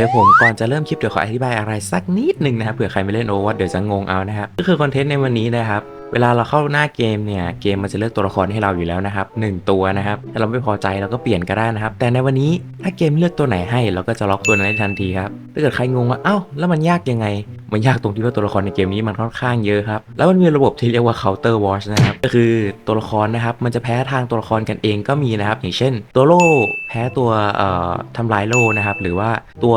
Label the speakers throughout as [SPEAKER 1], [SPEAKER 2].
[SPEAKER 1] เคผมก่อนจะเริ่มคลิปเดี๋ยวขออธิบายอะไรสักนิดหนึ่งนะครับเผื่อใครไม่เล่นโอวัตเดี๋ยวจะงงเอานะครับก็คือคอนเทนต์ในวันนี้นะครับ เวลาเราเข้าหน้าเกมเนี่ยเกมมันจะเลือกตัวละครให้เราอยู่แล้วนะครับหนึ่งตัวนะครับถ้าเราไม่พอใจเราก็เปลี่ยนก็ได้นะครับ แต่ในวันนี้ถ้าเกมเลือกตัวไหนให้เราก็จะล็อกตัวนั้นได้ทันทีครับถ้าเกิดใครงงว่าเอ้าแล้วมันยากยังไง มันยากตรงที่ว่าตัวละครในเกมนี้มันค่อนข้างเยอะครับแล้วมันมีระบบที่เรียกว่า counter watch นะครับก็คือตัวละครนะครับมันจะแพ้ทางตัวละครกันเองก็มีนะครับ อย่างเช่น ตัวโล่แพ้ตัวเอ่อทำลายโล่นะครับหรือว่าตัว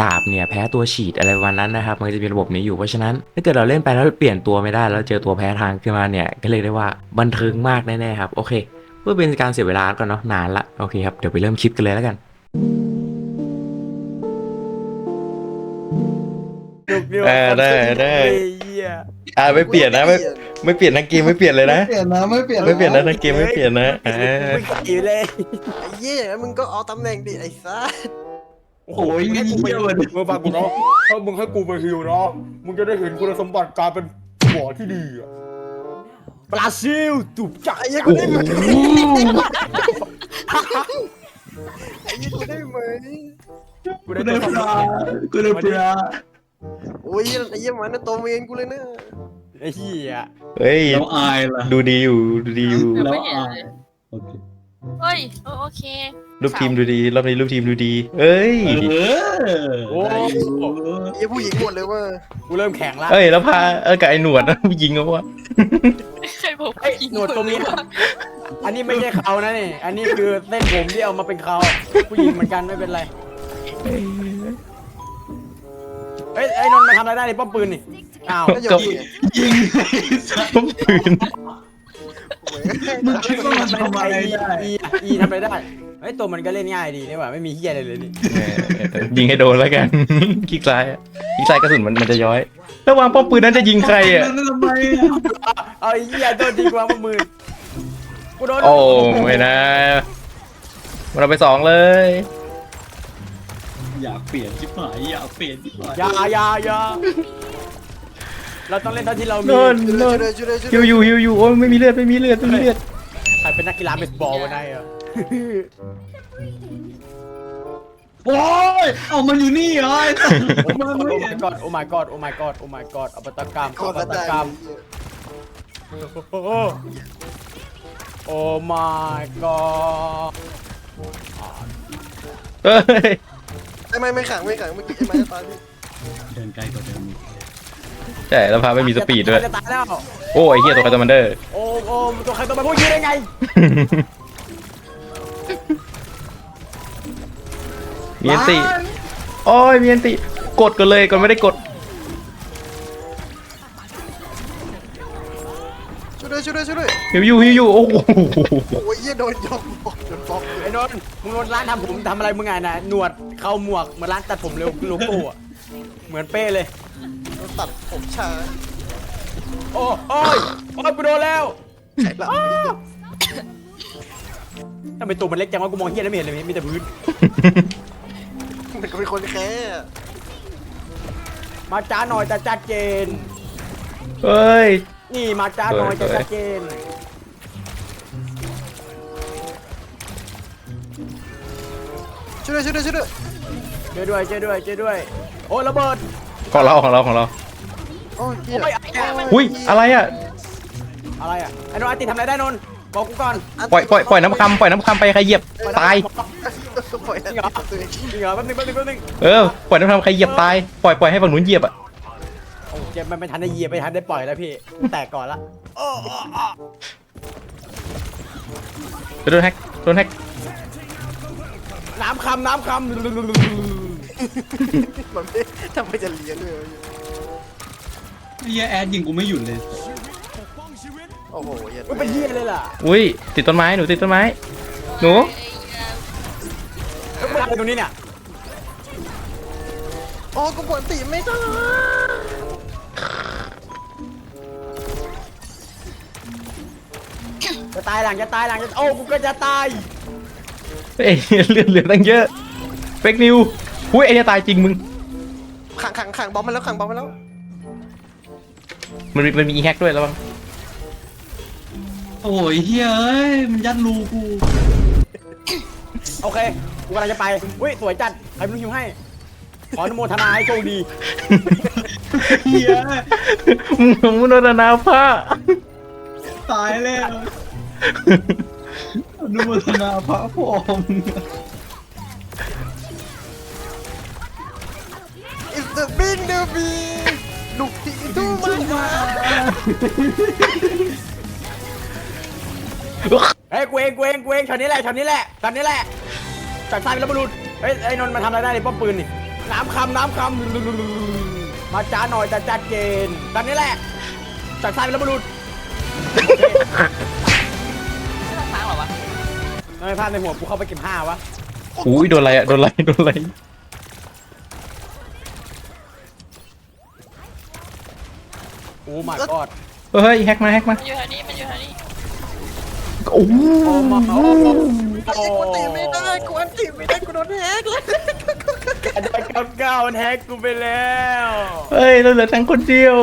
[SPEAKER 1] ดาบเนี่ยแพ้ตัวฉีดอะไรประมาณนั้นนะครับมันจะมีระบบนี้อยู่เพราะฉะนั้นถ้าเกิดเราเล่นไปแล้วเปลี่ยนตัวไม่ได้แล้วเจอตัวแพ้ทางขึ้นมาเนี่ยก็เลยกได้ว่าบันเทิงมากแน่ๆครับโอเค เพื่อเป็นการเสียเวลาก่อนเนาะนานละโอเคครับเดี๋ยวไปเริ่มคลิปกันเลยแล้วกันเออได้ได้
[SPEAKER 2] เหี้ย
[SPEAKER 1] อ่าไม่เปลี่ยนนะไม่ไม่เปลี่ยนทั้งเกมไม่เปลี่ยนเลยนะ
[SPEAKER 3] ไม่เปลี่ยนนะไม่เปลี่ยน
[SPEAKER 1] ไม่เปลี่ยนนะทั้งเกมไม่เปลี่ยนนะอ่า
[SPEAKER 2] ไม่ขี่เลย
[SPEAKER 4] ไอ้เหี้ยมึงก็เอาตำแหน่งดิไอ้ซ่า
[SPEAKER 3] โอ้ย
[SPEAKER 2] ให้
[SPEAKER 3] นี่
[SPEAKER 2] กูไป
[SPEAKER 3] เยี่ยมเลย
[SPEAKER 2] มึงฟังกูเนาะถ้ามึงให้กูไปฮิวเนาะมึงจะได้เห็นคุณสมบัติการเป็นหมอที่ดีอะ บราซิลจูบใจ
[SPEAKER 4] ไอ้เหี้ยกูได้ไหมไอ้เหี้ยกูได้ไหม
[SPEAKER 2] กู
[SPEAKER 3] กู
[SPEAKER 2] ได้
[SPEAKER 3] ได้
[SPEAKER 2] ตัว
[SPEAKER 3] ปลากูได้ปลา
[SPEAKER 4] โอ้ยไอ้เหี้ยมันน่ะตัวเมนกูเลยนะ
[SPEAKER 2] ไอ้เหี้ย
[SPEAKER 1] เฮ้ย
[SPEAKER 3] แล้วอายล่ะ
[SPEAKER 1] ดูดีอยู่ดูดีอยู่
[SPEAKER 3] แล้วอายโอเค
[SPEAKER 5] เฮ้ยเออโอเค
[SPEAKER 1] รูปทีมดูดีรอบนี้รูปทีมดูดี เอ้ย
[SPEAKER 3] เออ
[SPEAKER 2] โอ้
[SPEAKER 3] ได้อยู่
[SPEAKER 4] ไอ้เหี้ยผู้หญิงหมดเลยว่า
[SPEAKER 2] กูเริ่มแข็งละ
[SPEAKER 1] เอ้ยแล้วพาเออกับไอ้หนวดนะยิงเขาวะ
[SPEAKER 5] ใครบอก
[SPEAKER 2] ไอ้ยหนวดตัวเมียอันนี้ไม่ใช่เขานะนี่ อันนี้คือเส้นผมที่เอามาเป็นเขาผู้หญิงเหมือนกันไม่เป็นไรเอ้ยไอ้นนท์มาทำอะไรได้ในป้อมปืนนี่ อ้าว
[SPEAKER 4] ก็โยนไง
[SPEAKER 3] ยิงไอ้สัส
[SPEAKER 1] ต้มปืน
[SPEAKER 4] โอ้ย
[SPEAKER 3] มึงคิดว่ามันทำอะไรได้
[SPEAKER 2] อีอีทำอะไรได้ ไอ้ยตัวมันก็เล่นง่ายดีนี่หว่าไม่มีเฮียอะไรเลยนี่
[SPEAKER 1] เออยิงให้โดนแล้วกันคลิกซ้ายอะคลิกซ้ายกระสุนมันมันจะย้อยแล้ววางป้อมปืนนั้นจะยิงใครอะ
[SPEAKER 3] นั่นทำไมอะ
[SPEAKER 2] เอาไอ้เฮียโดนจริงวางมือกูโดน
[SPEAKER 1] โอ้ไม่นะมันเอาไปสองเลย
[SPEAKER 3] อยากเปลี่ยนชิบหายอยากเปลี่ยนชิบหาย
[SPEAKER 2] อยาอยาอยาเราต้องเล่นเท่าที่เรามี
[SPEAKER 1] โดน
[SPEAKER 4] ช่วย
[SPEAKER 1] โด
[SPEAKER 4] เลย
[SPEAKER 1] น
[SPEAKER 4] ช่วยเลยช่วยเลยช่วย
[SPEAKER 1] ฮิ
[SPEAKER 4] เล
[SPEAKER 1] วยอยู่ฮิวอยู่โอ้ยไม่มีเลือดไม่มีเลือดไม่มีเลือด
[SPEAKER 2] ใครเป็นนักกีฬาเบสบอลวันไหนอะ
[SPEAKER 3] โอ้ยเอามันอยู่นี่เหรอไอ้สัส
[SPEAKER 2] โอ้
[SPEAKER 3] มันไม่เห็
[SPEAKER 2] my
[SPEAKER 3] น
[SPEAKER 2] god โอ้ my god โอ้ my god โอ้ my god อปตกรรม
[SPEAKER 4] โค
[SPEAKER 2] อ
[SPEAKER 4] ต
[SPEAKER 2] ป
[SPEAKER 4] ร
[SPEAKER 2] ต
[SPEAKER 4] ได้
[SPEAKER 2] กรรมโอ้โหโอ้ my god
[SPEAKER 1] เอ้ย
[SPEAKER 4] ไอ้ไม่ไม่ขังไม่ขังเมื่อกี้ไอ้ไม้ตายพี่
[SPEAKER 3] เดินไกลกว่าเดิมอีก
[SPEAKER 1] ใช่แล้วพาไม่มีสปีดด้วย
[SPEAKER 2] จะตายแล้ว
[SPEAKER 1] โอ้ยไอ้เฮียตัวคาร์ตมันเดอร์
[SPEAKER 2] โอ้โอ้ตัวใครตัวมันพูดยืนได้ไง
[SPEAKER 1] มีอันติโอ้ยมีอันติกดกันเลยก่อนไม่ได้กด
[SPEAKER 4] ช่วยด้วยช่วยด้วยช่วยด้วย
[SPEAKER 1] ฮิวอยู่ฮิวอยู่โอ้โห
[SPEAKER 4] โอ้ยเหี้ยโดนยกบอกโดนบอก
[SPEAKER 2] ไอ้นนท์มึงโดนร้านทำผมทำอะไรมึงไงนะหนวดเข้าหมวกเหมือนร้านตัดผมเร็วโลโก้อะเหมือนเป้เลย
[SPEAKER 4] โดนตัดผมชา
[SPEAKER 2] โอ้โอ้ยโอ้ยกูโดนแล้ว
[SPEAKER 4] ไข่หลัง
[SPEAKER 2] ทำไมตัวมันเล็กจังวะกูมองเฮียแล้วไม่เห็นเลยมีแต่พื้น
[SPEAKER 4] มันก็เป็นคนแค่
[SPEAKER 2] มาจ้าหน่อยจะจัดเจน
[SPEAKER 1] เฮ้ย
[SPEAKER 2] นี่มาจ้าหน่อยจะจัดเจน
[SPEAKER 4] ช่วยด้วยช่วยด้วยช่วยด้วย
[SPEAKER 2] ช่วยด้วยช่วยด้วยช่วยด้วย โอ้ยระเบิด
[SPEAKER 1] ของเราของเราของเรา
[SPEAKER 4] โอ้ยเหี้ย
[SPEAKER 2] โอ้ยไอ้แกมัน
[SPEAKER 1] อุ้ยอะไรอะ
[SPEAKER 2] อะไรอะ ไอ้นนท์ไอ้ติทำอะไรได้นนท์บอกกูก่อน
[SPEAKER 1] ปล่อยปล่อยปล่อยน้ำคำปล่อยน้ำคำไปใครเหยียบตาย
[SPEAKER 4] ปล่อย
[SPEAKER 2] จริงเหรอ
[SPEAKER 4] ตัวเอง
[SPEAKER 2] จริงเหรอแป๊บนึงแป๊บนึงแป๊บนึง
[SPEAKER 1] เออปล่อยน้ำคำใครเหยียบตายปล่อยปล่อยให้ฝั่งนู้นเหยียบอะ
[SPEAKER 2] โอ้เจ็บมันไม่ทันได้เหยียบไม่ทันได้ปล่อยแล้วพี่ แตกก่อนละโอ้โอ้โอ้
[SPEAKER 1] โดนแฮกโดนแฮก
[SPEAKER 2] น้ำคำน้ำคำ
[SPEAKER 4] มันไม่ทำไมจะเลี้ยงด้วยวะ
[SPEAKER 3] ไอ้เหี้ยแอดยิงกูไม่หยุดเลย
[SPEAKER 4] โอ้โหเหี้ย
[SPEAKER 2] มันเป็นเฮียเลยล่ะ
[SPEAKER 1] อุ้ยติดต้นไม้หนูติดต้นไม้หนู
[SPEAKER 2] เอ้ยมันอะ ไรตรงนี้เนี่ย
[SPEAKER 4] โอ้กูปวดตีไม่ได้
[SPEAKER 2] จะตายหลังจะตายหลังจะโอ้กูก็จะตาย
[SPEAKER 1] เอ้ยเลือดเหลือตั้งเยอะเฟกนิวอุ้ยไอ้เนี่ยตายจริงมึง
[SPEAKER 4] ขังขังขังบอมมาแล้วขังบอมมาแล้ว
[SPEAKER 1] มันมีมันมีอีแฮกด้วยแล้วบ้าง
[SPEAKER 3] โอ้ยเฮ้ยเอ้ยมันยัดรูกู
[SPEAKER 2] โอเค กูกำลังจะไปอุ้ยสวยจัดใครไม่รู้หิวให้ ขออนุโมทนาให้โชคดี
[SPEAKER 3] เฮีย
[SPEAKER 1] มึงมุนรนาพระ
[SPEAKER 3] ตายแล้วอนุโมทนาพระพรหม
[SPEAKER 4] อิสเดอะบินเดอะบีลูกที่ทูมา
[SPEAKER 2] เฮ้ยกูเองกูเองกูเองช็อตนี้แหละช็อตนี้แหละช็อตนี้แหละ จัดทรายเป็นระเบิดเฮ้ยไอ้นนท์มาทำอะไรได้ในป้อมปืนนี่น้ำคำน้ำคำมาจ้าหน่อยจัดจัดเจนช็อตนี้แหละจัดทรายเป็นระเบิด
[SPEAKER 5] ไม่ต้องค้างเหรอวะ
[SPEAKER 2] ไม่พลาดในหัวกูเข้าไปเก็บห้าวะ
[SPEAKER 1] อุ้ยโดนอะไรอะโดนอะไรโดนอะไร
[SPEAKER 2] โอ้ my god
[SPEAKER 1] เฮ้ยแฮกมาแฮกมา
[SPEAKER 5] มันอยู่แถวนี้มันอยู่แถวนี้
[SPEAKER 1] โอ้โห
[SPEAKER 2] โอ้มาโอ้
[SPEAKER 4] ไอ้ กูตีไม่ได้กูอันตีไม่ได้กูโดนแฮกเลย
[SPEAKER 2] อาจารย์เก้าเก้ามันแฮกกูไปแล้ว
[SPEAKER 1] เฮ้ยเราเหลือทั้งคนเดียว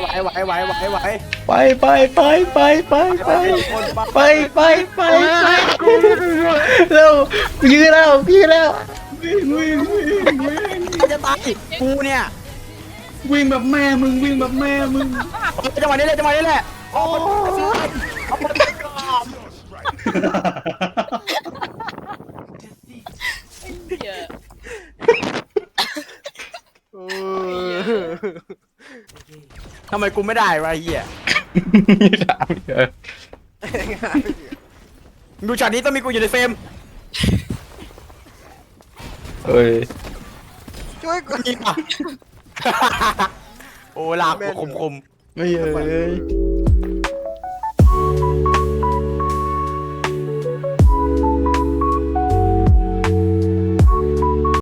[SPEAKER 2] ไหวไหวไหวไหวไหวไหว
[SPEAKER 1] ไปไปไปไปไปไปไปไปไปไปเร็วยื้อแล้วยื้อแล้ว
[SPEAKER 3] วิ่งวิ่งวิ่งวิ่ง
[SPEAKER 2] จะตายกูเนี่ย
[SPEAKER 3] วิ่งแบบแม่มึงวิ่งแบบแม่มึง
[SPEAKER 2] จังหวะนี้เลยจังหวะนี้แหละโอ้
[SPEAKER 5] เยอะ
[SPEAKER 2] ทำไมกูไม่ได้วะเฮีย
[SPEAKER 1] ถามเยอะ
[SPEAKER 2] ดูช็อตนี้ต้องมีกูอยู่ในเฟรม
[SPEAKER 1] เฮ้ย
[SPEAKER 4] ช่วยกู
[SPEAKER 2] มีป่ะ โอ้ลาบคมคม
[SPEAKER 1] ไม่เอ้ย